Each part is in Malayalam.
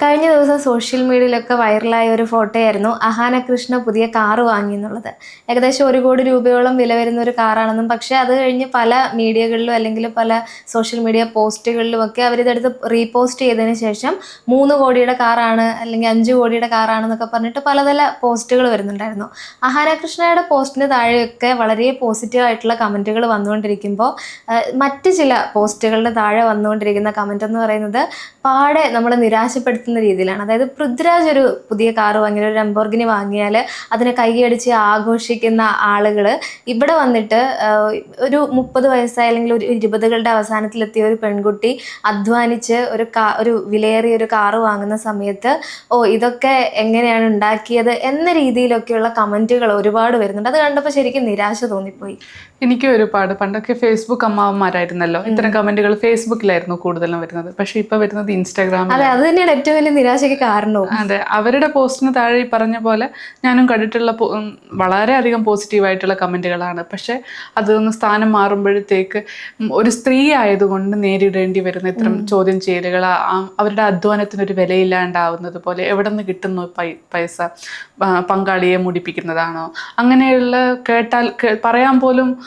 കഴിഞ്ഞ ദിവസം സോഷ്യൽ മീഡിയയിലൊക്കെ വൈറലായ ഒരു ഫോട്ടോയായിരുന്നു അഹാന കൃഷ്ണ പുതിയ കാറ് വാങ്ങി എന്നുള്ളത്. ഏകദേശം ഒരു കോടി രൂപയോളം വില വരുന്ന ഒരു കാറാണെന്നും പക്ഷേ അത് കഴിഞ്ഞ് പല മീഡിയകളിലും അല്ലെങ്കിൽ പല സോഷ്യൽ മീഡിയ പോസ്റ്റുകളിലും ഒക്കെ അവരിതെടുത്ത് റീപോസ്റ്റ് ചെയ്തതിന് ശേഷം മൂന്ന് കോടിയുടെ കാറാണ് അല്ലെങ്കിൽ അഞ്ച് കോടിയുടെ കാറാണെന്നൊക്കെ പറഞ്ഞിട്ട് പലതല പോസ്റ്റുകൾ വരുന്നുണ്ടായിരുന്നു. അഹാന കൃഷ്ണയുടെ പോസ്റ്റിന് താഴെയൊക്കെ വളരെ പോസിറ്റീവ് ആയിട്ടുള്ള കമന്റുകൾ വന്നുകൊണ്ടിരിക്കുമ്പോൾ മറ്റ് ചില പോസ്റ്റുകളുടെ താഴെ വന്നുകൊണ്ടിരിക്കുന്ന കമന്റ് എന്ന് പറയുന്നത് പാടെ നമ്മളെ നിരാശപ്പെടുത്തുന്ന രീതിയിലാണ്. അതായത് പൃഥ്വിരാജ് ഒരു പുതിയ കാറ് വാങ്ങിയ ഒരു ലംബോർഗിനി വാങ്ങിയാൽ അതിനെ കൈയടിച്ച് ആഘോഷിക്കുന്ന ആളുകൾ ഇവിടെ വന്നിട്ട് ഒരു മുപ്പത് വയസ്സായ അല്ലെങ്കിൽ ഒരു ഇരുപതുകളുടെ അവസാനത്തിലെത്തിയ ഒരു പെൺകുട്ടി അധ്വാനിച്ച് ഒരു കാ ഒരു വിലയേറിയ ഒരു കാറ് വാങ്ങുന്ന സമയത്ത് ഓ ഇതൊക്കെ എങ്ങനെയാണ് ഉണ്ടാക്കിയത്? എന്ന രീതിയിലൊക്കെയുള്ള കമന്റുകൾ ഒരുപാട് വരുന്നുണ്ട്. അത് കണ്ടപ്പോൾ ശരിക്കും നിരാശ തോന്നിപ്പോയി. എനിക്കും ഒരുപാട്. പണ്ടൊക്കെ ഫേസ്ബുക്ക് അമ്മാവന്മാരായിരുന്നല്ലോ. ഇത്തരം കമന്റുകൾ ഫേസ്ബുക്കിലായിരുന്നു കൂടുതലും വരുന്നത്. പക്ഷെ ഇപ്പൊ വരുന്നത് ഇൻസ്റ്റാഗ്രാമിൽ അതെ അത് തന്നെയാണ് ഏറ്റവും വലിയ നിരാശയ്ക്ക് കാരണവും. അതെ അവരുടെ പോസ്റ്റിന് താഴെ ഈ പറഞ്ഞ പോലെ ഞാനും കണ്ടിട്ടുള്ള വളരെ അധികം വളരെയധികം പോസിറ്റീവായിട്ടുള്ള കമന്റുകളാണ്. പക്ഷെ അതൊന്ന് സ്ഥാനം മാറുമ്പോഴത്തേക്ക് ഒരു സ്ത്രീ ആയതുകൊണ്ട് നേരിടേണ്ടി വരുന്ന ഇത്തരം ചോദ്യം ചെയ്യലുകൾ അവരുടെ അധ്വാനത്തിന് ഒരു വിലയില്ലാണ്ടാവുന്നത് പോലെ എവിടെ നിന്ന് കിട്ടുന്നു പൈസ? പങ്കാളിയെ മുടിപ്പിക്കുന്നതാണോ? അങ്ങനെയുള്ള കേട്ടാൽ പറയാൻ പോലും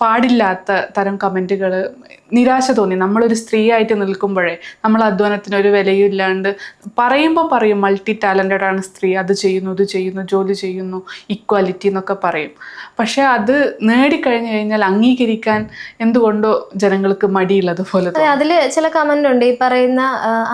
പാടില്ലാത്ത തരം കമന്റുകൾ നിരാശ തോന്നി. നമ്മളൊരു സ്ത്രീ ആയിട്ട് നിൽക്കുമ്പോഴേ നമ്മൾ അധ്വാനത്തിന് ഒരു വിലയും ഇല്ലാണ്ട് പറയുമ്പോൾ പറയും മൾട്ടി ടാലന്റഡ് ആണ് സ്ത്രീ. അത് ചെയ്യുന്നു ഇത് ചെയ്യുന്നു ജോലി ചെയ്യുന്നു ഇക്വാലിറ്റി എന്നൊക്കെ പറയും. പക്ഷേ അത് നേടിക്കഴിഞ്ഞു കഴിഞ്ഞാൽ അംഗീകരിക്കാൻ എന്തുകൊണ്ടോ ജനങ്ങൾക്ക് മടിയുള്ളത് പോലെ അതിൽ ചില കമന്റ് ഉണ്ട്. ഈ പറയുന്ന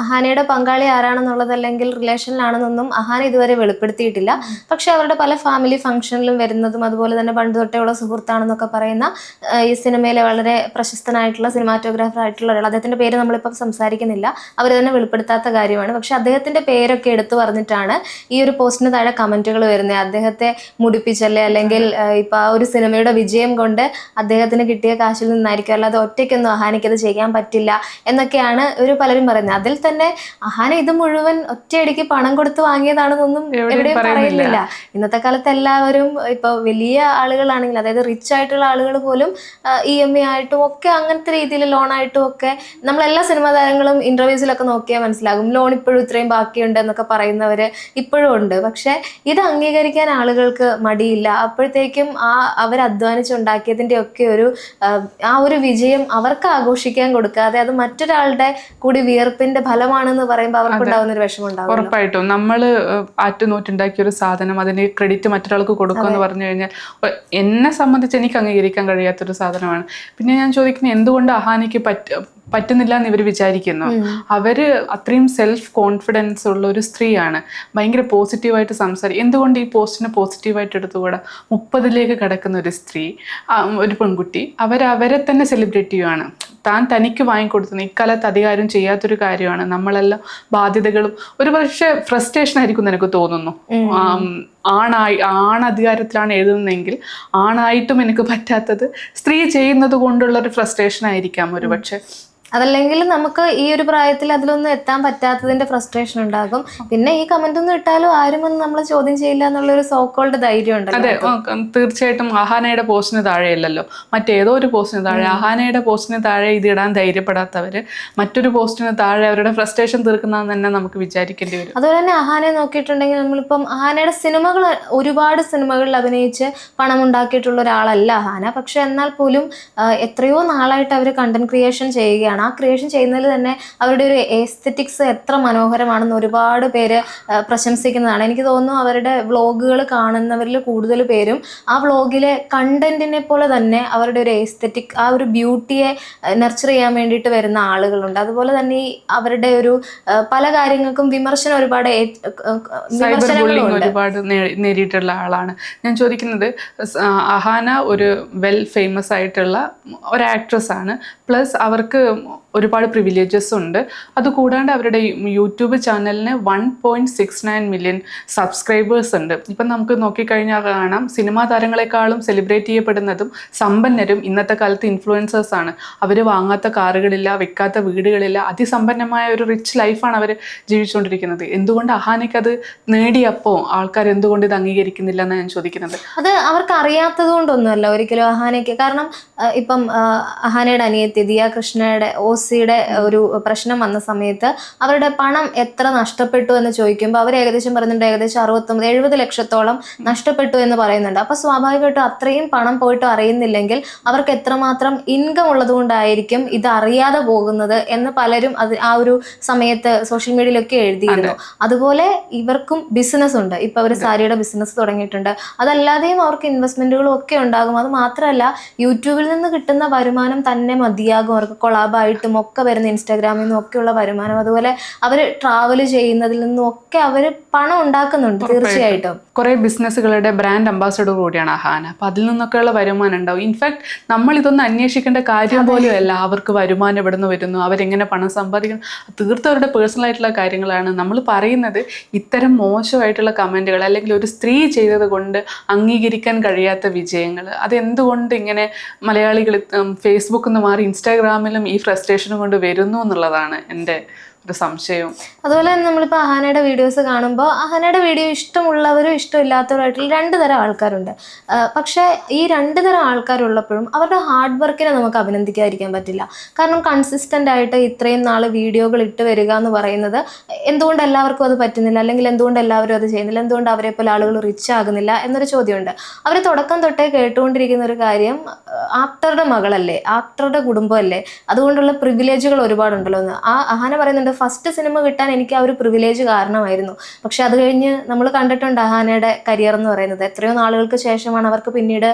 അഹാനയുടെ പങ്കാളി ആരാണെന്നുള്ളത് അല്ലെങ്കിൽ റിലേഷനിലാണെന്നൊന്നും അഹാന ഇതുവരെ വെളിപ്പെടുത്തിയിട്ടില്ല. പക്ഷേ അവരുടെ പല ഫാമിലി ഫംഗ്ഷനിലും വരുന്നതും അതുപോലെ തന്നെ പണ്ട് തൊട്ടേ ഉള്ള സുഹൃത്താണെന്നൊക്കെ പറയുന്ന ഈ സിനിമയിലെ വളരെ പ്രശസ്തനായിട്ടുള്ള സിനിമാറ്റോഗ്രാഫർ ആയിട്ടുള്ള ഒരാൾ. അദ്ദേഹത്തിന്റെ പേര് നമ്മളിപ്പം സംസാരിക്കുന്നില്ല. അവർ തന്നെ വെളിപ്പെടുത്താത്ത കാര്യമാണ്. പക്ഷെ അദ്ദേഹത്തിന്റെ പേരൊക്കെ എടുത്തു പറഞ്ഞിട്ടാണ് ഈ ഒരു പോസ്റ്റിന് താഴെ കമന്റുകൾ വരുന്നത്. അദ്ദേഹത്തെ മുടിപ്പിച്ചല്ലേ? അല്ലെങ്കിൽ ആ, ഇപ്പൊ ആ ഒരു സിനിമയുടെ വിജയം കൊണ്ട് അദ്ദേഹത്തിന് കിട്ടിയ കാശിൽ നിന്നായിരിക്കും. അല്ലാതെ ഒറ്റയ്ക്കൊന്നും അഹാനിക്കത് ചെയ്യാൻ പറ്റില്ല എന്നൊക്കെയാണ് ഒരു പലരും പറയുന്നത്. അതിൽ തന്നെ അഹാന ഇത് മുഴുവൻ ഒറ്റയടിക്ക് പണം കൊടുത്ത് വാങ്ങിയതാണെന്നൊന്നും എവിടെയും. പറയുന്നില്ല. ഇന്നത്തെ കാലത്ത് എല്ലാവരും ഇപ്പൊ വലിയ ആളുകളാണെങ്കിൽ അതായത് റിച്ച് ആയിട്ടുള്ള ആളുകൾ പോലും ഇ എം ഐ ആയിട്ടും ഒക്കെ അങ്ങനത്തെ രീതിയിൽ ലോൺ ആയിട്ടും ഒക്കെ നമ്മളെല്ലാ സിനിമാ താരങ്ങളും ഇന്റർവ്യൂസിലൊക്കെ നോക്കിയാൽ മനസ്സിലാകും. ലോൺ ഇപ്പോഴും ഇത്രയും ബാക്കിയുണ്ട് എന്നൊക്കെ പറയുന്നവർ ഇപ്പോഴും ഉണ്ട്. പക്ഷേ ഇത് അംഗീകരിക്കാൻ ആളുകൾക്ക് മടിയില്ല. അപ്പോഴത്തേക്കും ആ അവർ അധ്വാനിച്ചുണ്ടാക്കിയതിന്റെ ഒക്കെ ഒരു ആ, ഒരു വിജയം അവർക്ക് ആഘോഷിക്കാൻ കൊടുക്കാതെ അത് മറ്റൊരാളുടെ കൂടി വിയർപ്പിന്റെ ഫലമാണെന്ന് പറയുമ്പോൾ അവർക്കുണ്ടാവുന്ന ഒരു വിഷമം ഉണ്ടാവും ഉറപ്പായിട്ടും നമ്മൾ ആറ്റുനോറ്റുണ്ടാക്കിയ ഒരു സാധനം അതിന് ക്രെഡിറ്റ് മറ്റൊരാൾക്ക് കൊടുക്കുമെന്ന് പറഞ്ഞു കഴിഞ്ഞാൽ എന്നെ സംബന്ധിച്ച് എനിക്ക് അംഗീകരിക്കാൻ കഴിയാത്തൊരു സാധനമാണ്. പിന്നെ ഞാൻ ചോദിക്കുന്നത് എന്തുകൊണ്ട് അഹാനിക്ക് പറ്റ പറ്റുന്നില്ല എന്ന് ഇവർ വിചാരിക്കുന്നു അവർ അത്രയും സെൽഫ് കോൺഫിഡൻസ് ഉള്ള ഒരു സ്ത്രീയാണ്. ഭയങ്കര പോസിറ്റീവായിട്ട് സംസാരിക്കും എന്തുകൊണ്ട് ഈ പോസ്റ്റിനെ പോസിറ്റീവായിട്ട് എടുത്തുകൂടാ? മുപ്പതിലേക്ക് കിടക്കുന്ന ഒരു സ്ത്രീ ഒരു പെൺകുട്ടി അവരവരെ അവരെ തന്നെ സെലിബ്രേറ്റ് ചെയ്യുവാണ് താൻ തനിക്ക് വാങ്ങിക്കൊടുത്തുന്ന ഇക്കാലത്ത് അധികാരം ചെയ്യാത്തൊരു കാര്യമാണ്. നമ്മളെല്ലാം ബാധ്യതകളും ഒരു പക്ഷേ ഫ്രസ്ട്രേഷൻ ആയിരിക്കും എന്ന് എനിക്ക് തോന്നുന്നു ആണായി ആണധികാരത്തിലാണ് എഴുതുന്നതെങ്കിൽ ആണായിട്ടും എനിക്ക് പറ്റാത്തത് സ്ത്രീ ചെയ്യുന്നത് കൊണ്ടുള്ള ഒരു ഫ്രസ്ട്രേഷൻ ആയിരിക്കാം ഒരു പക്ഷേ. അതല്ലെങ്കിൽ നമുക്ക് ഈ ഒരു പ്രായത്തിൽ അതിലൊന്നും എത്താൻ പറ്റാത്തതിന്റെ ഫ്രസ്ട്രേഷൻ ഉണ്ടാകും. പിന്നെ ഈ കമന്റ് ഒന്നും ഇട്ടാലും ആരും ഒന്നും നമ്മളെ ചോദ്യം ചെയ്യില്ല എന്നുള്ള ഒരു സോക്കോൾഡ് ധൈര്യം ഉണ്ടല്ലോ അതെ തീർച്ചയായിട്ടും അഹാനയുടെ പോസ്റ്റിന് താഴെയല്ലല്ലോ. മറ്റേതോ ഒരു പോസ്റ്റിന് താഴെ അഹാനയുടെ പോസ്റ്റിന് താഴെ ഇത് ഇടാൻ ധൈര്യപ്പെടാത്തവര് മറ്റൊരു പോസ്റ്റിന് താഴെ അവരുടെ ഫ്രസ്ട്രേഷൻ തീർക്കുന്നതെന്ന് തന്നെ നമുക്ക് വിചാരിക്കേണ്ടി വരും. അതുപോലെ തന്നെ അഹാനെ നോക്കിയിട്ടുണ്ടെങ്കിൽ നമ്മളിപ്പം അഹാനയുടെ സിനിമകൾ ഒരുപാട് സിനിമകളിൽ അഭിനയിച്ച് പണം ഉണ്ടാക്കിയിട്ടുള്ള ഒരാളല്ല അഹാന പക്ഷെ എന്നാൽ പോലും എത്രയോ നാളായിട്ട് അവർ കണ്ടന്റ് ക്രിയേഷൻ ചെയ്യുകയാണ്. ആ ക്രിയേഷൻ ചെയ്യുന്നതിൽ തന്നെ അവരുടെ ഒരു എസ്തെറ്റിക്സ് എത്ര മനോഹരമാണെന്ന് ഒരുപാട് പേര് പ്രശംസിക്കുന്നതാണ്. എനിക്ക് തോന്നുന്നു അവരുടെ വ്ളോഗുകൾ കാണുന്നവരിൽ കൂടുതൽ പേരും ആ വ്ളോഗിലെ കണ്ടന്റിനെ പോലെ തന്നെ അവരുടെ ഒരു എസ്തെറ്റിക് ആ ഒരു ബ്യൂട്ടിയെ നർച്ചർ ചെയ്യാൻ വേണ്ടിയിട്ട് വരുന്ന ആളുകളുണ്ട്. അതുപോലെ തന്നെ ഈ അവരുടെ ഒരു പല കാര്യങ്ങൾക്കും വിമർശനം ഒരുപാട് ഒരുപാട് നേരിട്ടുള്ള ആളാണ്. ഞാൻ ചോദിക്കുന്നത് അഹാന ഒരു വെൽ ഫേമസ് ആയിട്ടുള്ള ഒരു ആക്ട്രസ് ആണ്. പ്ലസ് അവർക്ക് பண்ணுவோம் ഒരുപാട് പ്രിവിലേജസ് ഉണ്ട്. അതുകൂടാണ്ട് അവരുടെ യൂട്യൂബ് ചാനലിന് one point six nine million subscribers ഉണ്ട്. ഇപ്പം നമുക്ക് നോക്കിക്കഴിഞ്ഞാൽ കാണാം. സിനിമാ താരങ്ങളെക്കാളും സെലിബ്രേറ്റ് ചെയ്യപ്പെടുന്നതും സമ്പന്നരും ഇന്നത്തെ കാലത്ത് ഇൻഫ്ലുവൻസേഴ്സ് ആണ്. അവർ വാങ്ങാത്ത കാറുകളില്ല വെക്കാത്ത വീടുകളില്ല അതിസമ്പന്നമായ ഒരു റിച്ച് ലൈഫാണ് അവർ ജീവിച്ചുകൊണ്ടിരിക്കുന്നത്. എന്തുകൊണ്ട് അഹാനയ്ക്ക് അത് നേടിയപ്പോൾ ആൾക്കാർ എന്തുകൊണ്ട് ഇത് അംഗീകരിക്കുന്നില്ല എന്നാണ് ഞാൻ ചോദിക്കുന്നത്. അത് അവർക്ക് അറിയാത്തത് കൊണ്ടൊന്നുമല്ല ഒരിക്കലും അഹാനയ്ക്ക്. കാരണം ഇപ്പം അഹാനയുടെ അനിയത്തി ദിയ കൃഷ്ണയുടെ ഓ ഒസിയുടെ ഒരു പ്രശ്നം വന്ന സമയത്ത് അവരുടെ പണം എത്ര നഷ്ടപ്പെട്ടു എന്ന് ചോദിക്കുമ്പോൾ അവർ ഏകദേശം പറയുന്നുണ്ട് ഏകദേശം അറുപത്തൊമ്പത് എഴുപത് ലക്ഷത്തോളം നഷ്ടപ്പെട്ടു എന്ന് പറയുന്നുണ്ട്. അപ്പൊ സ്വാഭാവികമായിട്ടും അത്രയും പണം പോയിട്ട് അറിയുന്നില്ലെങ്കിൽ അവർക്ക് എത്രമാത്രം ഇൻകം ഉള്ളത് കൊണ്ടായിരിക്കും ഇത് അറിയാതെ പോകുന്നത് എന്ന് പലരും അത് ആ ഒരു സമയത്ത് സോഷ്യൽ മീഡിയയിലൊക്കെ എഴുതിയിരുന്നു. അതുപോലെ ഇവർക്കും ബിസിനസ് ഉണ്ട്. ഇപ്പൊ അവർ സാരിയുടെ ബിസിനസ് തുടങ്ങിയിട്ടുണ്ട്. അതല്ലാതെയും അവർക്ക് ഇൻവെസ്റ്റ്മെന്റുകളും ഒക്കെ ഉണ്ടാകും. അത് മാത്രമല്ല യൂട്യൂബിൽ നിന്ന് കിട്ടുന്ന വരുമാനം തന്നെ മതിയാകും. അവർക്ക് കൊളാബായിട്ടും ഒക്കെ വരുന്ന ഇൻസ്റ്റാഗ്രാമിൽ നിന്നും ഒക്കെയുള്ള വരുമാനം. അതുപോലെ അവർ ട്രാവൽ ചെയ്യുന്നതിൽ നിന്നും ഒക്കെ അവർ പണം ഉണ്ടാക്കുന്നുണ്ട് തീർച്ചയായിട്ടും. കുറെ ബിസിനസ്സുകളുടെ ബ്രാൻഡ് അംബാസഡർ കൂടിയാണ് അഹാന. അപ്പൊ അതിൽ നിന്നൊക്കെയുള്ള വരുമാനം ഉണ്ടാവും. ഇൻഫാക്ട് നമ്മൾ ഇതൊന്നും അന്വേഷിക്കേണ്ട കാര്യം പോലും അല്ല. അവർക്ക് വരുമാനം എവിടെ നിന്ന് വരുന്നു? അവരെങ്ങനെ പണം സമ്പാദിക്കുന്നു തീർത്തും അവരുടെ പേഴ്സണൽ ആയിട്ടുള്ള കാര്യങ്ങളാണ്. നമ്മൾ പറയുന്നത് ഇത്തരം മോശമായിട്ടുള്ള കമന്റുകൾ അല്ലെങ്കിൽ ഒരു സ്ത്രീ ചെയ്തത് കൊണ്ട് അംഗീകരിക്കാൻ കഴിയാത്ത വിജയങ്ങൾ. അതെന്തുകൊണ്ട് ഇങ്ങനെ മലയാളികൾ ഫേസ്ബുക്കിൽ നിന്ന് മാറി ഇൻസ്റ്റാഗ്രാമിലും ഈ ഫ്രസ്ട്രേഷനും കൊണ്ട് വരുന്നു എന്നുള്ളതാണ് എന്റെ ഒരു സംശയവും. അതുപോലെ തന്നെ നമ്മളിപ്പോൾ അഹാനയുടെ വീഡിയോസ് കാണുമ്പോൾ അഹാനയുടെ വീഡിയോ ഇഷ്ടമുള്ളവരും ഇഷ്ടമില്ലാത്തവരായിട്ടുള്ള രണ്ട് തരം ആൾക്കാരുണ്ട്. പക്ഷേ ഈ രണ്ട് തരം ആൾക്കാരുള്ളപ്പോഴും അവരുടെ ഹാർഡ് വർക്കിനെ നമുക്ക് അഭിനന്ദിക്കാതിരിക്കാൻ പറ്റില്ല. കാരണം കൺസിസ്റ്റന്റ് ആയിട്ട് ഇത്രയും നാൾ വീഡിയോകൾ ഇട്ട് വരിക എന്ന് പറയുന്നത് എന്തുകൊണ്ട് എല്ലാവർക്കും അത് പറ്റുന്നില്ല? അല്ലെങ്കിൽ എന്തുകൊണ്ട് എല്ലാവരും അത് ചെയ്യുന്നില്ല? എന്തുകൊണ്ട് അവരെ പോലെ ആളുകൾ റിച്ച് ആകുന്നില്ല? എന്നൊരു ചോദ്യമുണ്ട്. അവർ തുടക്കം തൊട്ടേ കേട്ടുകൊണ്ടിരിക്കുന്ന ഒരു കാര്യം ആക്ടറുടെ മകളല്ലേ? ആക്ടറുടെ കുടുംബമല്ലേ? അതുകൊണ്ടുള്ള പ്രിവിലേജുകൾ ഒരുപാടുണ്ടല്ലോ എന്ന്. ആ അഹാന പറയുന്നുണ്ട് ഫസ്റ്റ് സിനിമ കിട്ടാൻ എനിക്ക് ആ ഒരു പ്രിവിലേജ് കാരണമായിരുന്നു. പക്ഷെ അത് കഴിഞ്ഞ് നമ്മൾ കണ്ടിട്ടുണ്ട് അഹാനയുടെ കരിയർ എന്ന് പറയുന്നത്. എത്രയോ നാളുകൾക്ക് ശേഷമാണ് അവർക്ക് പിന്നീട്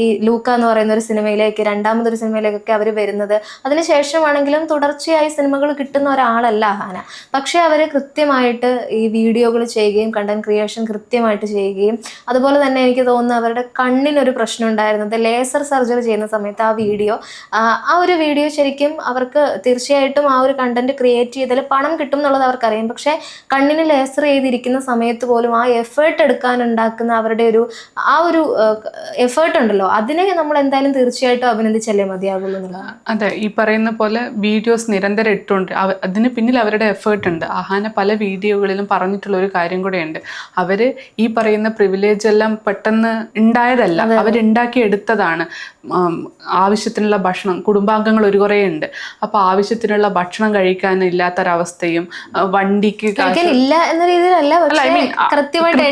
ഈ ലൂക്ക എന്ന് പറയുന്ന ഒരു സിനിമയിലേക്ക് രണ്ടാമതൊരു സിനിമയിലേക്കൊക്കെ അവർ വരുന്നത്. അതിനുശേഷമാണെങ്കിലും തുടർച്ചയായി സിനിമകൾ കിട്ടുന്ന ഒരാളല്ല അഹാന. പക്ഷെ അവർ കൃത്യമായിട്ട് ഈ വീഡിയോകൾ ചെയ്യുകയും കണ്ടന്റ് ക്രിയേഷൻ കൃത്യമായിട്ട് ചെയ്യുകയും അതുപോലെ തന്നെ എനിക്ക് തോന്നുന്നു അവരുടെ കണ്ണിനൊരു പ്രശ്നം ഉണ്ടായിരുന്നത് ലേസർ സർജറി ചെയ്യുന്ന സമയത്ത് ആ വീഡിയോ ആ ഒരു വീഡിയോ ശരിക്കും അവർക്ക് തീർച്ചയായിട്ടും ആ ഒരു കണ്ടന്റ് ക്രിയേറ്റ് ചെയ്താൽ പണം കിട്ടും എന്നുള്ളത് അവർക്കറിയാം. പക്ഷേ കണ്ണിന് ലേസർ ചെയ്തിരിക്കുന്ന സമയത്ത് പോലും ആ എഫേർട്ട് എടുക്കാൻ ഉണ്ടാക്കുന്ന അവരുടെ ഒരു ആ ഒരു എഫേർട്ട് ഉണ്ടല്ലോ. അതിനെ നമ്മൾ എന്തായാലും തീർച്ചയായിട്ടും അഭിനന്ദിച്ചല്ലേ മതിയാകുള്ളൂ എന്നുള്ളതാണ് അതെ. ഈ പറയുന്ന പോലെ വീഡിയോസ് നിരന്തരം ഇട്ടുണ്ട്. അതിന് പിന്നിൽ അവരുടെ എഫേർട്ട് ഉണ്ട്. അഹാന പല വീഡിയോകളിലും പറഞ്ഞിട്ടുള്ള ഒരു കാര്യം കൂടെ ഉണ്ട് അവർ ഈ പറയുന്ന പ്രിവിലേജ് എല്ലാം പെട്ടെന്ന് ഉണ്ടായതല്ല. അവരുണ്ടാക്കി എടുത്തതാണ്. ആവശ്യത്തിനുള്ള ഭക്ഷണം കുടുംബാംഗങ്ങൾ ഒരു കുറേ ഉണ്ട് അപ്പൊ ആവശ്യത്തിനുള്ള ഭക്ഷണം കഴിക്കാൻ ഇല്ലാത്തൊരവസ്ഥയും വണ്ടിക്ക് ഇല്ല എന്ന രീതിയിലല്ല കൃത്യമായിട്ട്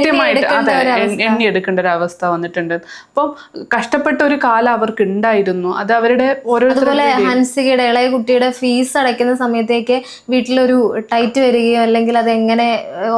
എണ്ണി എടുക്കേണ്ട ഒരു അവസ്ഥ. വന്നിട്ടുണ്ട്. അപ്പം കഷ്ടപ്പെട്ട ഒരു കാലം അവർക്ക് ഉണ്ടായിരുന്നു അത് അവരുടെ അതുപോലെ ഹൻസികയുടെ ഇളയ കുട്ടിയുടെ ഫീസ് അടയ്ക്കുന്ന സമയത്തേക്ക് വീട്ടിലൊരു ടൈറ്റ് വരികയോ അല്ലെങ്കിൽ അത് എങ്ങനെ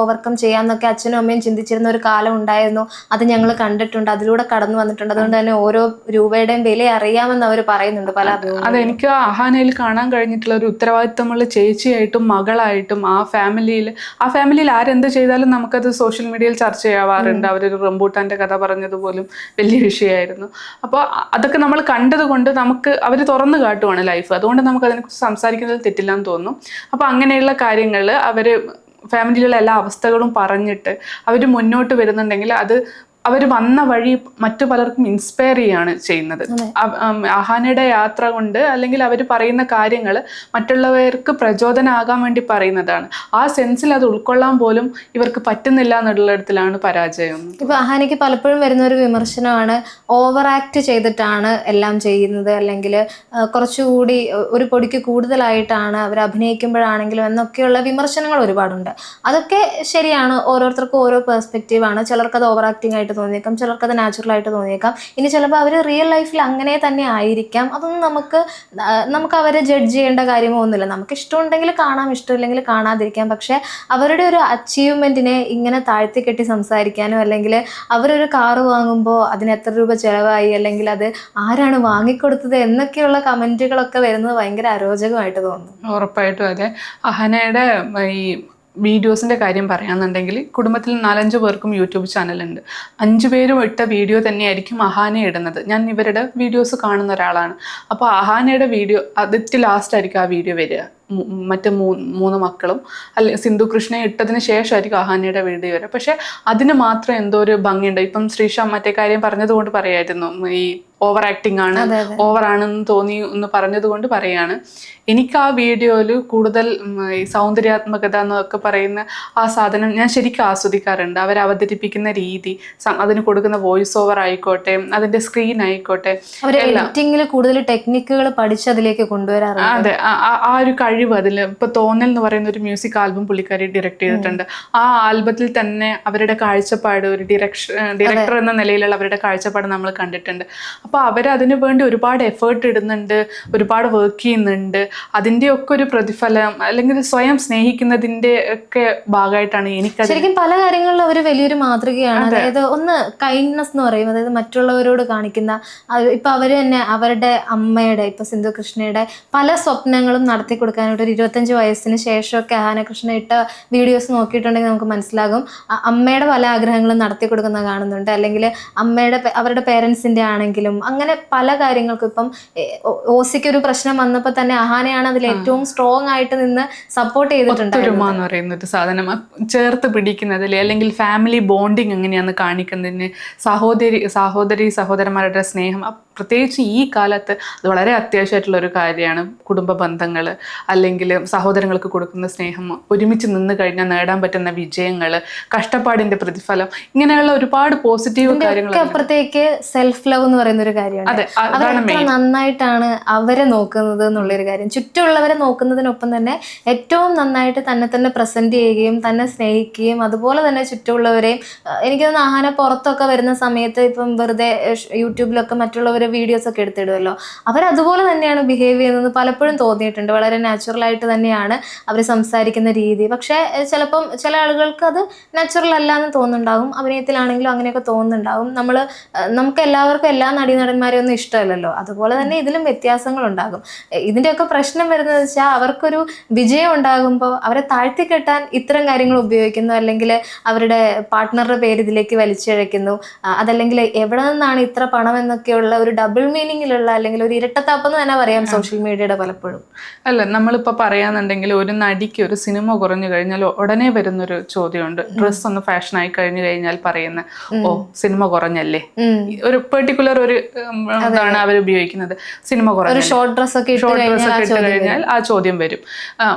ഓവർകം ചെയ്യാന്നൊക്കെ അച്ഛനും അമ്മയും ചിന്തിച്ചിരുന്ന ഒരു കാലം ഉണ്ടായിരുന്നു. അത് ഞങ്ങൾ കണ്ടിട്ടുണ്ട്. അതിലൂടെ കടന്നു വന്നിട്ടുണ്ട്. അതുകൊണ്ട് തന്നെ ഓരോ രൂപയുടെയും വില അറിയാമെന്ന് അവർ പറയുന്നുണ്ട് പല അതെനിക്ക് അത് എനിക്ക് അഹാനയിൽ കാണാൻ കഴിഞ്ഞിട്ടുള്ള ഒരു ഉത്തരവാദിത്തമുള്ള ചേച്ചിയായിട്ടും മകളായിട്ടും ആ ഫാമിലിയിൽ ആ ഫാമിലിയിൽ ആരെന്ത് ചെയ്താലും നമുക്കത് സോഷ്യൽ മീഡിയയിൽ ചർച്ച ചെയ്യാവാറുണ്ട് അവരൊരു റംബൂട്ടാന്റെ കഥ പറഞ്ഞതുപോലും വലിയ വിഷയമായിരുന്നു. അപ്പോൾ അതൊക്കെ നമ്മൾ കണ്ടതുകൊണ്ട് നമുക്ക് അവർ തുറന്നു കാട്ടുവാണ് ലൈഫ് അതുകൊണ്ട് നമുക്ക് അതിനെക്കുറിച്ച് സംസാരിക്കുന്നതിൽ തെറ്റില്ല എന്ന് തോന്നുന്നു അപ്പോൾ അങ്ങനെയുള്ള കാര്യങ്ങൾ അവർ ഫാമിലിയിലുള്ള എല്ലാ അവസ്ഥകളും പറഞ്ഞിട്ട് അവർ മുന്നോട്ട് വരുന്നുണ്ടെങ്കിൽ അത് അവർ വന്ന വഴി മറ്റു പലർക്കും ഇൻസ്പയർ ചെയ്യാണ് ചെയ്യുന്നത്. ആഹാനയുടെ അഹാനയുടെ യാത്ര കൊണ്ട് അല്ലെങ്കിൽ അവർ പറയുന്ന കാര്യങ്ങൾ മറ്റുള്ളവർക്ക് പ്രചോദനമാകാൻ വേണ്ടി പറയുന്നതാണ്. ആ സെൻസിൽ അത് ഉൾക്കൊള്ളാൻ പോലും ഇവർക്ക് പറ്റുന്നില്ല എന്നുള്ളിടത്തിലാണ് പരാജയം. ഇപ്പൊ അഹാനയ്ക്ക് പലപ്പോഴും വരുന്ന ഒരു വിമർശനമാണ് ഓവർ ആക്ട് ചെയ്തിട്ടാണ് എല്ലാം ചെയ്യുന്നത് അല്ലെങ്കിൽ കുറച്ചുകൂടി ഒരു പൊടിക്ക് കൂടുതലായിട്ടാണ് അവർ അഭിനയിക്കുമ്പോഴാണെങ്കിലും എന്നൊക്കെയുള്ള വിമർശനങ്ങൾ ഒരുപാടുണ്ട്. അതൊക്കെ ശരിയാണ് ഓരോരുത്തർക്കും ഓരോ പെർസ്പെക്റ്റീവ് ആണ്. ചിലർക്ക് അത് ഓവർ ആക്ടിങ് ആയിട്ട് തോന്നിയേക്കാം. ചിലർക്ക് അത് നാച്ചുറൽ ആയിട്ട് തോന്നിയേക്കാം. ഇനി ചിലപ്പോൾ അവർ റിയൽ ലൈഫിൽ അങ്ങനെ തന്നെ ആയിരിക്കാം. അതൊന്നും നമുക്ക് നമുക്ക് അവരെ ജഡ്ജ് ചെയ്യേണ്ട കാര്യമോ ഒന്നുമില്ല നമുക്ക് ഇഷ്ടമുണ്ടെങ്കിൽ കാണാം ഇഷ്ടമില്ലെങ്കിൽ കാണാതിരിക്കാം. പക്ഷേ അവരുടെ ഒരു അച്ചീവ്മെന്റിനെ ഇങ്ങനെ താഴ്ത്തി കെട്ടി സംസാരിക്കാനോ അല്ലെങ്കിൽ അവരൊരു കാറ് വാങ്ങുമ്പോൾ അതിന് എത്ര രൂപ ചിലവായി അല്ലെങ്കിൽ അത് ആരാണ് വാങ്ങിക്കൊടുത്തത് എന്നൊക്കെയുള്ള കമന്റുകളൊക്കെ വരുന്നത് ഭയങ്കര അരോചകമായിട്ട് തോന്നുന്നു ഉറപ്പായിട്ടും അതെ. അഹനയുടെ ഈ വീഡിയോസിന്റെ കാര്യം പറയുകയാണെന്നുണ്ടെങ്കിൽ കുടുംബത്തിൽ നാലഞ്ച് പേർക്കും യൂട്യൂബ് ചാനലുണ്ട്. അഞ്ചു പേരും ഇട്ട വീഡിയോ തന്നെയായിരിക്കും അഹാന ഇടുന്നത്. ഞാൻ ഇവരുടെ വീഡിയോസ് കാണുന്ന ഒരാളാണ്. അപ്പോൾ അഹാനയുടെ വീഡിയോ അതിറ്റ് ലാസ്റ്റ് ആയിരിക്കും ആ വീഡിയോ വരിക. മറ്റ് മൂന്ന് മക്കളും അല്ലെ സിന്ധു കൃഷ്ണയെ ഇട്ടതിന് ശേഷമായിരിക്കും അഹാനയുടെ വീഡിയോ വരിക. പക്ഷേ അതിന് മാത്രം എന്തോ ഒരു ഭംഗിയുണ്ട്. ഇപ്പം ശ്രീഷ മറ്റേ കാര്യം പറഞ്ഞതുകൊണ്ട് പറയായിരുന്നു. ഈ ഓവർ ആക്ടിങ് ആണ്. ഓവർ ആണെന്ന് തോന്നി എന്ന് പറഞ്ഞതുകൊണ്ട് പറയാണ്. എനിക്ക് ആ വീഡിയോയിൽ കൂടുതൽ സൗന്ദര്യാത്മകത എന്നൊക്കെ പറയുന്ന ആ സാധനം ഞാൻ ശരിക്കും ആസ്വദിക്കാറുണ്ട്. അവർ അവതരിപ്പിക്കുന്ന രീതി അതിന് കൊടുക്കുന്ന വോയിസ് ഓവർ ആയിക്കോട്ടെ അതിന്റെ സ്ക്രീൻ ആയിക്കോട്ടെ എഡിറ്റിംഗിൽ കൂടുതൽ ടെക്നിക്കുകൾ പഠിച്ച് അതിലേക്ക് കൊണ്ടുവരാറുണ്ട്. അതെ ആ ഒരു കഴിവ് അതിൽ ഇപ്പൊ തോന്നൽ എന്ന് പറയുന്ന ഒരു മ്യൂസിക് ആൽബം പുള്ളിക്കാരി ഡയറക്റ്റ് ചെയ്തിട്ടുണ്ട്. ആ ആൽബത്തിൽ തന്നെ അവരുടെ കാഴ്ചപ്പാട് ഒരു ഡിറക്ഷൻ ഡയറക്ടർ എന്ന നിലയിലുള്ള അവരുടെ കാഴ്ചപ്പാട് നമ്മൾ കണ്ടിട്ടുണ്ട്. അപ്പൊ അവർ അതിനു വേണ്ടി ഒരുപാട് എഫേർട്ട് ഇടുന്നുണ്ട് ഒരുപാട് വർക്ക് ചെയ്യുന്നുണ്ട്. അതിന്റെ ഒക്കെ ഒരു പ്രതിഫലം അല്ലെങ്കിൽ സ്വയം സ്നേഹിക്കുന്നതിന്റെ ഒക്കെ ഭാഗമായിട്ടാണ് എനിക്ക് ശരിക്കും പല കാര്യങ്ങളിലും അവർ വലിയൊരു മാതൃകയാണ്. അതായത് ഒന്ന് കൈൻഡ്നെസ് എന്ന് പറയും. അതായത് മറ്റുള്ളവരോട് കാണിക്കുന്ന ഇപ്പൊ അവർ തന്നെ അവരുടെ അമ്മയുടെ ഇപ്പൊ സിന്ധു കൃഷ്ണയുടെ പല സ്വപ്നങ്ങളും നടത്തി കൊടുക്കാനായിട്ട് ഒരു ഇരുപത്തഞ്ച് വയസ്സിന് ശേഷമൊക്കെ ആനകൃഷ്ണ ഇട്ട വീഡിയോസ് നോക്കിയിട്ടുണ്ടെങ്കിൽ നമുക്ക് മനസ്സിലാകും. അമ്മയുടെ പല ആഗ്രഹങ്ങളും നടത്തി കൊടുക്കുന്ന കാണുന്നുണ്ട്. അല്ലെങ്കിൽ അമ്മയുടെ അവരുടെ പേരൻസിന്റെ ആണെങ്കിലും അങ്ങനെ പല കാര്യങ്ങൾക്കും ഇപ്പം ഓസിക്ക് ഒരു പ്രശ്നം വന്നപ്പോൾ തന്നെ അഹാനയാണ് അതിൽ ഏറ്റവും സ്ട്രോങ് ആയിട്ട് നിന്ന് സപ്പോർട്ട് ചെയ്തിട്ടുണ്ട് എന്ന് പറയുന്ന ഒരു സാധനം. ചേർത്ത് പിടിക്കുന്നതിൽ അല്ലെങ്കിൽ ഫാമിലി ബോണ്ടിങ് എങ്ങനെയാന്ന് കാണിക്കുന്നതിന് സഹോദരി സഹോദരി സഹോദരന്മാരുടെ സ്നേഹം. പ്രത്യേകിച്ച് ഈ കാലത്ത് അത് വളരെ അത്യാവശ്യമായിട്ടുള്ള ഒരു കാര്യമാണ്. കുടുംബ ബന്ധങ്ങൾ അല്ലെങ്കിൽ സഹോദരങ്ങൾക്ക് കൊടുക്കുന്ന സ്നേഹം ഒരുമിച്ച് നിന്ന് കഴിഞ്ഞാൽ നേടാൻ പറ്റുന്ന വിജയങ്ങൾ കഷ്ടപ്പാടിന്റെ പ്രതിഫലം ഇങ്ങനെയുള്ള ഒരുപാട് പോസിറ്റീവ് കാര്യങ്ങൾ അപ്പുറത്തേക്ക് സെൽഫ് ലവ് എന്ന് പറയുന്ന ഒരു കാര്യമാണ് അതെ അ- അവർ എത്ര നന്നായിട്ടാണ് അവരെ നോക്കുന്നത് എന്നുള്ളൊരു കാര്യം. ചുറ്റുമുള്ളവരെ നോക്കുന്നതിനൊപ്പം തന്നെ ഏറ്റവും നന്നായിട്ട് തന്നെ തന്നെ പ്രസന്റ് ചെയ്യുകയും തന്നെ സ്നേഹിക്കുകയും അതുപോലെ തന്നെ ചുറ്റുമുള്ളവരെയും എനിക്ക് തോന്നുന്നു ആഹാന പുറത്തൊക്കെ വരുന്ന സമയത്ത് ഇപ്പം വെറുതെ യൂട്യൂബിലൊക്കെ മറ്റുള്ളവരെ വീഡിയോസ് ഒക്കെ എടുത്തിടുമല്ലോ അവരതുപോലെ തന്നെയാണ് ബിഹേവ് ചെയ്യുന്നത് പലപ്പോഴും തോന്നിയിട്ടുണ്ട്. വളരെ നാച്ചുറൽ ആയിട്ട് തന്നെയാണ് അവർ സംസാരിക്കുന്ന രീതി. പക്ഷേ ചിലപ്പം ചില ആളുകൾക്ക് അത് നാച്ചുറൽ അല്ല എന്ന് തോന്നുന്നുണ്ടാകും അഭിനയത്തിലാണെങ്കിലും അങ്ങനെയൊക്കെ തോന്നുന്നുണ്ടാകും നമ്മൾ നമുക്ക് എല്ലാവർക്കും എല്ലാ നടീനടന്മാരെയും ഒന്നും ഇഷ്ടമല്ലല്ലോ. അതുപോലെ തന്നെ ഇതിലും വ്യത്യാസങ്ങൾ ഉണ്ടാകും ഇതിന്റെയൊക്കെ പ്രശ്നം വരുന്നത് വെച്ചാൽ അവർക്കൊരു വിജയം ഉണ്ടാകുമ്പോൾ അവരെ താഴ്ത്തിക്കെട്ടാൻ ഇത്തരം കാര്യങ്ങൾ ഉപയോഗിക്കുന്നു. അല്ലെങ്കിൽ അവരുടെ പാർട്ട്ണറുടെ പേര് ഇതിലേക്ക് വലിച്ചിഴയ്ക്കുന്നു. അതല്ലെങ്കിൽ എവിടെ നിന്നാണ് ഇത്ര പണം എന്നൊക്കെയുള്ള ഒരു ഡബിൾ മീനിങ്ങിലുള്ള അല്ലെങ്കിൽ ഒരു ഇരട്ടത്താപ്പെന്ന് തന്നെ പറയാം സോഷ്യൽ മീഡിയയുടെ പലപ്പോഴും. അല്ല നമ്മളിപ്പോൾ പറയാന്നുണ്ടെങ്കിൽ ഒരു നടിക്ക് ഒരു സിനിമ കുറഞ്ഞു കഴിഞ്ഞാൽ ഉടനെ വരുന്നൊരു ചോദ്യമുണ്ട്. ഡ്രസ്സ് ഒന്ന് ഫാഷനായി കഴിഞ്ഞു കഴിഞ്ഞാൽ പറയുന്ന ഓ സിനിമ കുറഞ്ഞല്ലേ? ഒരു പെർട്ടിക്കുലർ ഒരു ഇതാണ് അവർ ഉപയോഗിക്കുന്നത്? സിനിമ കുറഞ്ഞ ഷോർട്ട് ഡ്രസ് ഒക്കെ ഷോർട്ട് ഡ്രസ് ഒക്കെ ഇട്ട്. കഴിഞ്ഞാൽ ആ ചോദ്യം വരും.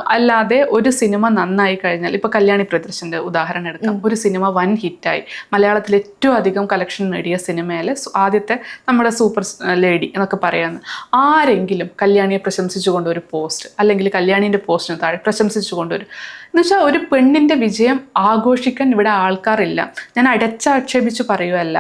അല്ലാതെ ഒരു സിനിമ നന്നായി കഴിഞ്ഞാൽ ഇപ്പൊ കല്യാണി പ്രദർശന്റെ ഉദാഹരണം എടുക്കാം. ഒരു സിനിമ വൻ ഹിറ്റായി. മലയാളത്തിൽ ഏറ്റവും അധികം കളക്ഷൻ നേടിയ സിനിമയിലെ സു- ആദ്യത്തെ നമ്മുടെ സൂപ്പർ ലേഡി എന്നൊക്കെ പറയുന്നത് ആരെങ്കിലും കല്യാണിയെ പ്രശംസിച്ചുകൊണ്ട് ഒരു പോസ്റ്റ് അല്ലെങ്കിൽ കല്യാണിന്റെ പോസ്റ്റിന് താഴെ പ്രശംസിച്ചുകൊണ്ട് ഒരു എന്നുവെച്ചാൽ ഒരു പെണ്ണിന്റെ വിജയം ആഘോഷിക്കാൻ ഇവിടെ ആൾക്കാരില്ല. ഞാൻ അടച്ചാക്ഷേപിച്ച് പറയുമല്ല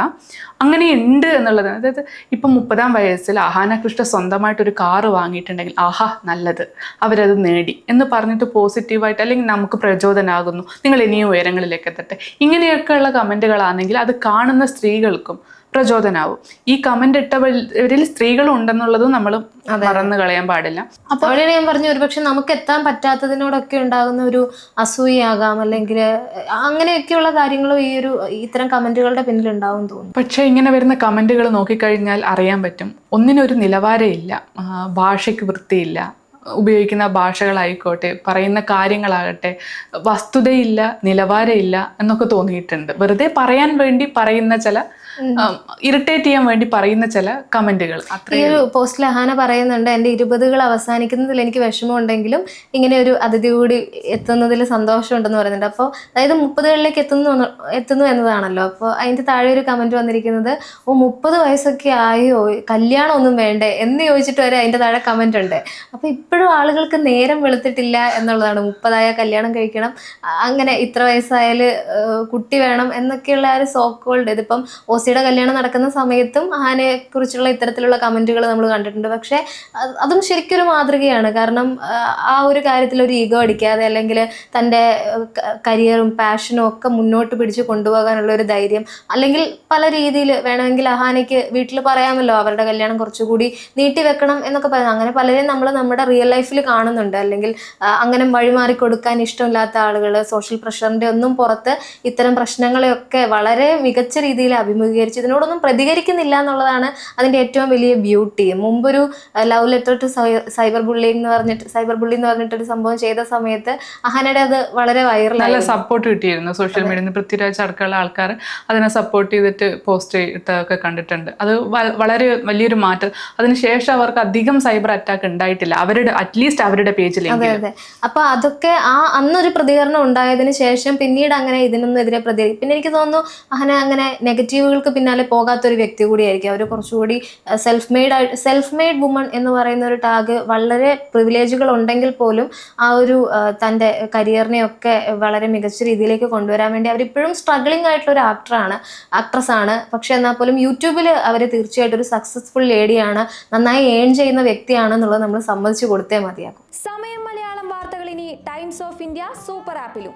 അങ്ങനെ ഉണ്ട് എന്നുള്ളത്. അതായത് ഇപ്പം മുപ്പതാം വയസ്സിൽ അഹാന കൃഷ്ണ സ്വന്തമായിട്ട് ഒരു കാറ് വാങ്ങിയിട്ടുണ്ടെങ്കിൽ ആഹാ നല്ലത്. അവരത് നേടി. എന്ന് പറഞ്ഞിട്ട് പോസിറ്റീവായിട്ട് അല്ലെങ്കിൽ നമുക്ക് പ്രചോദനമാകുന്നു നിങ്ങൾ ഇനിയും ഉയരങ്ങളിലേക്ക് എത്തട്ടെ. ഇങ്ങനെയൊക്കെയുള്ള കമന്റുകളാണെങ്കിൽ അത് കാണുന്ന സ്ത്രീകൾക്കും പ്രചോദനാവും. ഈ കമന്റ് ഇട്ടവരിൽ സ്ത്രീകളും ഉണ്ടെന്നുള്ളതും നമ്മൾ മറന്നു കളയാൻ പാടില്ല. അവിടെയാണ് ഞാൻ പറഞ്ഞു ഒരുപക്ഷെ നമുക്ക് എത്താൻ പറ്റാത്തതിനോടൊക്കെ ഉണ്ടാകുന്ന ഒരു അസൂയാകാം അല്ലെങ്കിൽ അങ്ങനെയൊക്കെയുള്ള കാര്യങ്ങളും ഈ ഒരു ഇത്തരം കമന്റുകളുടെ പിന്നിൽ ഉണ്ടാവും തോന്നുന്നു. പക്ഷേ ഇങ്ങനെ വരുന്ന കമന്റുകൾ നോക്കിക്കഴിഞ്ഞാൽ അറിയാൻ പറ്റും. ഒന്നിനൊരു നിലവാരമില്ല. ഭാഷയ്ക്ക് വൃത്തിയില്ല. ഉപയോഗിക്കുന്ന ഭാഷകളായിക്കോട്ടെ പറയുന്ന കാര്യങ്ങളാകട്ടെ വസ്തുതയില്ല നിലവാരമില്ല എന്നൊക്കെ തോന്നിയിട്ടുണ്ട്. വെറുതെ പറയാൻ വേണ്ടി പറയുന്ന ചില ഇറിറ്റേറ്റ് ചെയ്യാൻ വേണ്ടി പറയുന്ന ചില കമന്റുകൾ. ഈ ഒരു പോസ്റ്റിൽ അഹാന പറയുന്നുണ്ട് എന്റെ ഇരുപതുകൾ അവസാനിക്കുന്നതിൽ എനിക്ക് വിഷമമുണ്ടെങ്കിലും ഇങ്ങനെ ഒരു അതിഥി കൂടി എത്തുന്നതിൽ സന്തോഷമുണ്ടെന്ന് പറയുന്നുണ്ട്. അപ്പോൾ അതായത് മുപ്പതുകളിലേക്ക് എത്തുന്നു എത്തുന്നു എന്നതാണല്ലോ. അപ്പോൾ അതിന്റെ താഴെ ഒരു കമന്റ് വന്നിരിക്കുന്നത് ഓ മുപ്പത് വയസ്സൊക്കെ ആയോ കല്യാണം ഒന്നും വേണ്ടേ? എന്ന് ചോദിച്ചിട്ട് വരെ അതിന്റെ താഴെ കമന്റ് ഉണ്ട്. അപ്പോൾ ഇപ്പോഴും ആളുകൾക്ക് നേരം വെളുത്തിട്ടില്ല എന്നുള്ളതാണ്. മുപ്പതായ കല്യാണം കഴിക്കണം അങ്ങനെ ഇത്ര വയസ്സായാൽ കുട്ടി വേണം എന്നൊക്കെയുള്ള ആ ഒരു സോക്കോൾഡ് ഇതിപ്പം ഓസിയുടെ കല്യാണം നടക്കുന്ന സമയത്തും ആനയെ കുറിച്ചുള്ള ഇത്തരത്തിലുള്ള കമന്റുകൾ നമ്മൾ കണ്ടിട്ടുണ്ട്. പക്ഷേ അതും ശരിക്കും ഒരു മാതൃകയാണ്. കാരണം ആ, ആ ഒരു കാര്യത്തിൽ ഒരു ഈഗോ അടിക്കാതെ അല്ലെങ്കിൽ തന്റെ കരിയറും പാഷനും ഒക്കെ മുന്നോട്ട് പിടിച്ച് കൊണ്ടുപോകാനുള്ള ഒരു ധൈര്യം അല്ലെങ്കിൽ പല രീതിയിൽ വേണമെങ്കിൽ അഹാനയ്ക്ക് വീട്ടിൽ പറയാമല്ലോ അവരുടെ കല്യാണം കുറച്ചുകൂടി നീട്ടിവെക്കണം എന്നൊക്കെ പറയുന്നത്. അങ്ങനെ പലരെയും നമ്മൾ നമ്മുടെ റിയൽ ലൈഫിൽ കാണുന്നുണ്ട്. അല്ലെങ്കിൽ അങ്ങനെ വഴിമാറി കൊടുക്കാൻ ഇഷ്ടമില്ലാത്ത ആളുകൾ സോഷ്യൽ പ്രഷറിന്റെ ഒന്നും പുറത്ത് ഇത്തരം പ്രശ്നങ്ങളെയൊക്കെ വളരെ മികച്ച രീതിയിൽ അഭിമുഖീകരിക്കും അഭിമുഖീകരിച്ചു ഇതിനോടൊന്നും പ്രതികരിക്കുന്നില്ല എന്നുള്ളതാണ് അതിന്റെ ഏറ്റവും വലിയ ബ്യൂട്ടി മുമ്പൊരു love letter to cyber bully എന്ന് പറഞ്ഞിട്ട് സൈബർ ബുള്ളി എന്ന് പറഞ്ഞിട്ടൊരു സംഭവം ചെയ്ത സമയത്ത് അഹനയുടെ അത് വളരെ വൈറലായി നല്ല സപ്പോർട്ട് കിട്ടിയിരുന്നു സോഷ്യൽ മീഡിയയിൽ നിന്ന് പൃഥ്വിരാജ് അടക്കമുള്ള ആൾക്കാർ അതിനെ സപ്പോർട്ട് ചെയ്തിട്ട് പോസ്റ്റ് ഇട്ടൊക്കെ കണ്ടിട്ടുണ്ട്. അത് വളരെ വലിയൊരു മാറ്റം. അതിനുശേഷം അവർക്ക് അധികം സൈബർ അറ്റാക്ക് ഉണ്ടായിട്ടില്ല. അവരുടെ അറ്റ്ലീസ്റ്റ് അവരുടെ പേജിൽ അതെ അതെ. അപ്പൊ അതൊക്കെ ആ അന്നൊരു പ്രതികരണം ഉണ്ടായതിനു ശേഷം പിന്നീട് അങ്ങനെ ഇതിനൊന്നും എതിരെ പ്രതി പിന്നെ എനിക്ക് തോന്നുന്നു അഹന അങ്ങനെ നെഗറ്റീവുകൾക്ക് പിന്നാലെ പോകാത്തൊരു വ്യക്തി കൂടിയായിരിക്കും. അവർ കുറച്ചുകൂടി സെൽഫ് മെയ്ഡ് ആയിട്ട് സെൽഫ് മെയ്ഡ് വുമൺ എന്ന് പറയുന്ന ഒരു ടാഗ് വളരെ പ്രിവിലേജുകൾ ഉണ്ടെങ്കിൽ പോലും ആ ഒരു തന്റെ കരിയറിനെയൊക്കെ വളരെ മികച്ച രീതിയിലേക്ക് കൊണ്ടുവരാൻ വേണ്ടി അവരിപ്പോഴും സ്ട്രഗ്ലിംഗ് ആയിട്ടുള്ള ഒരു ആക്ടറാണ് ആക്ട്രസ് ആണ്. പക്ഷെ എന്നാൽ പോലും യൂട്യൂബിൽ അവർ തീർച്ചയായിട്ടും ഒരു സക്സസ്ഫുൾ ലേഡിയാണ് നന്നായി ഏൺ ചെയ്യുന്ന വ്യക്തിയാണെന്നുള്ളത് നമ്മൾ സമ്മതിച്ചു കൊടുത്തേ മതിയാകും. സമയം മലയാളം വാർത്തകൾ ഇനി ടൈംസ് ഓഫ് ഇന്ത്യ സൂപ്പർ ആപ്പിലും